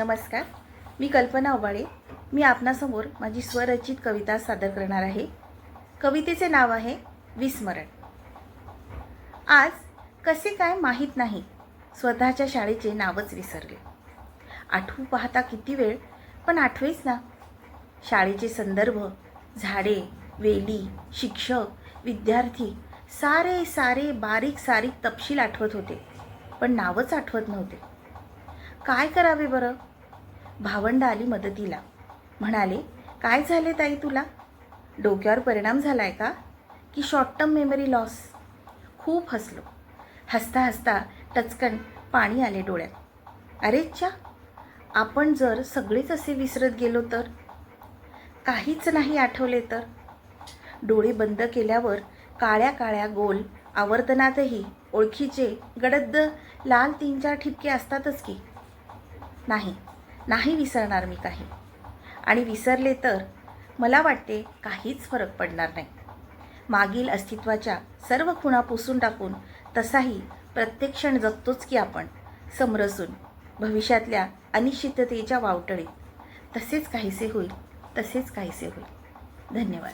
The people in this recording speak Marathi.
नमस्कार. मी कल्पना ओबाळे. मी आपणासमोर माझी स्वरचित कविता सादर करणार आहे. कवितेचे नाव आहे विस्मरण. आज कसे काय माहीत नाही स्वतःच्या शाळेचे नावच विसरले. आठवू पाहता किती वेळ पण आठवेच ना. शाळेचे संदर्भ झाडे वेली शिक्षक विद्यार्थी सारे सारे बारीक सारीक तपशील आठवत होते पण नावच आठवत नव्हते. काय करावे बरं? भावंड आली मदतीला. म्हणाले काय झाले ताई तुला? डोक्यावर परिणाम झाला आहे का? की शॉर्ट टर्म मेमरी लॉस खूप हसलो. हसता हसता टचकन पाणी आले डोळ्यात. अरेच्या आपण जर सगळेच असे विसरत गेलो तर? काहीच नाही आठवले तर? डोळे बंद केल्यावर काळ्या काळ्या गोल आवर्तनातही ओळखीचे गडद लाल तीन चार ठिपके असतातच की. नाही नाही विसरणार मी काही. आणि विसरले तर मला वाटते काहीच फरक पडणार नाही. मागील अस्तित्वाच्या सर्व खुणा पुसून टाकून तसाही प्रत्येक क्षण जगतोच की आपण समरसून भविष्यातल्या अनिश्चिततेच्या वावटळीत. तसेच काहीसे होईल तसेच काहीसे होईल. धन्यवाद.